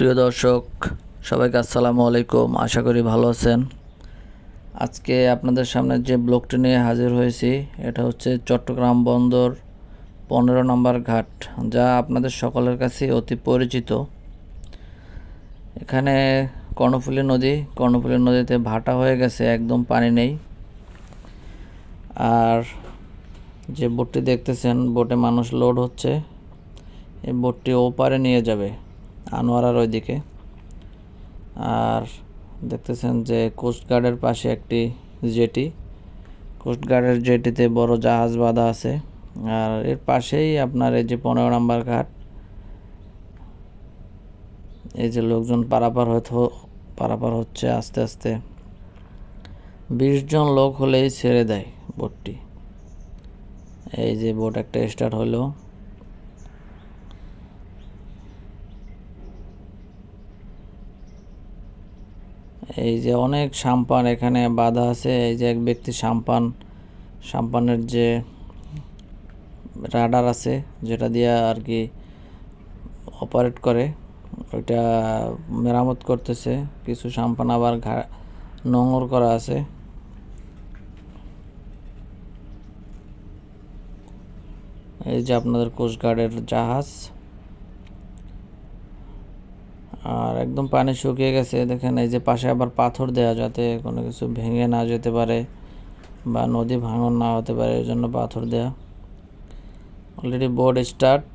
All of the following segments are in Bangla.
প্রিয় দর্শক, সবাইকে আসসালামু আলাইকুম। আশা করি ভালো আছেন। আজকে আপনাদের সামনে যে ব্লগটি নিয়ে হাজির হয়েছি, এটা হচ্ছে চট্টগ্রাম বন্দর পনেরো নম্বর ঘাট, যা আপনাদের সকলের কাছে অতি পরিচিত। এখানে কর্ণফুলী নদী, কর্ণফুলী নদীতে ভাটা হয়ে গেছে, একদম পানি নেই। আর যে বোটটি দেখতেছেন, বোটে মানুষ লোড হচ্ছে, এই বোটটি ওপারে নিয়ে যাবে। আনোয়ারার ওইদিকে। আর দেখতেছেন যে কোস্টগার্ডের পাশে একটি জেটি। কোস্টগার্ডের জেটিতে বড় জাহাজ বাঁধা আছে। আর এর পাশেই আপনার এই যে পনেরো নাম্বার ঘাট। এই যে লোকজন পারাপার হয়তো পারাপার হচ্ছে আস্তে আস্তে। বিশ জন লোক হলেই ছেড়ে দেয় বোটটি। এই যে বোট একটা স্টার্ট হলো। এই যে অনেক সাম্পান এখানে বাঁধা আছে, এই যে এক ব্যক্তি সাম্পান, সাম্পানের যে রাডার আছে, যেটা দিয়ে আর কি অপারেট করে, ওইটা মেরামত করতেছে। কিছু সাম্পান আবার ঘা নোংর করা আছে। এই যে আপনাদের কোস্টগার্ডের জাহাজ। আর একদম পানি শুকিয়ে গেছে। দেখেন এই যে পাশে আবার পাথর দেওয়া যাতে কোনো কিছু ভেঙে না যেতে পারে বা নদী ভাঙন না হতে পারে, এই জন্য পাথর দেয়া। অলরেডি বোর্ড স্টার্ট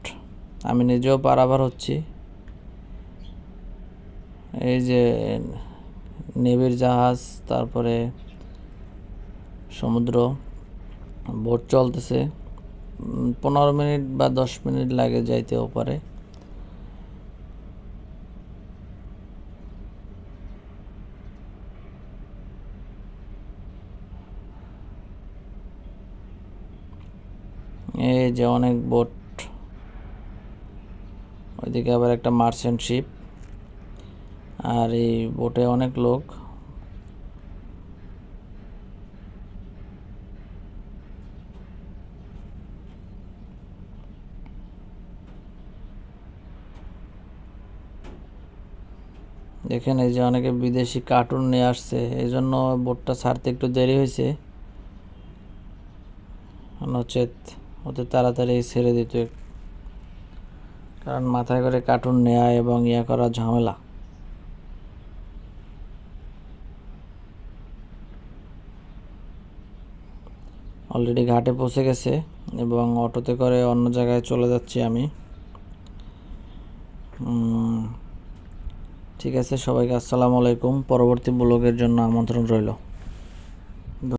আমি নিজেও পারাবার হচ্ছি। এই যে নেভির জাহাজ, তারপরে সমুদ্র বোট চলতেছে। পনেরো মিনিট বা দশ মিনিট লাগে যাইতে ওপারে। এই যে অনেক বোট। ওইদিকে আবার একটা মার্চেন্ট শিপ আর এই বোটে অনেক লোক। দেখেন এই যে অনেকে বিদেশি কার্টুন নিয়ে আসছে। এই জন্য বোটটা ছাড়তে একটু দেরি হয়েছে। নচেত ওতে তাড়াতাড়ি ছেড়ে দিত। কারণ মাথায় করে কার্টুন নেওয়া এবং ইয়া করা ঝামেলা। অলরেডি ঘাটে পৌঁছে গেছে এবং অটোতে করে অন্য জায়গায় চলে যাচ্ছি আমি। ঠিক আছে সবাইকে আসসালামু আলাইকুম। পরবর্তী ব্লগের জন্য আমন্ত্রণ রইল।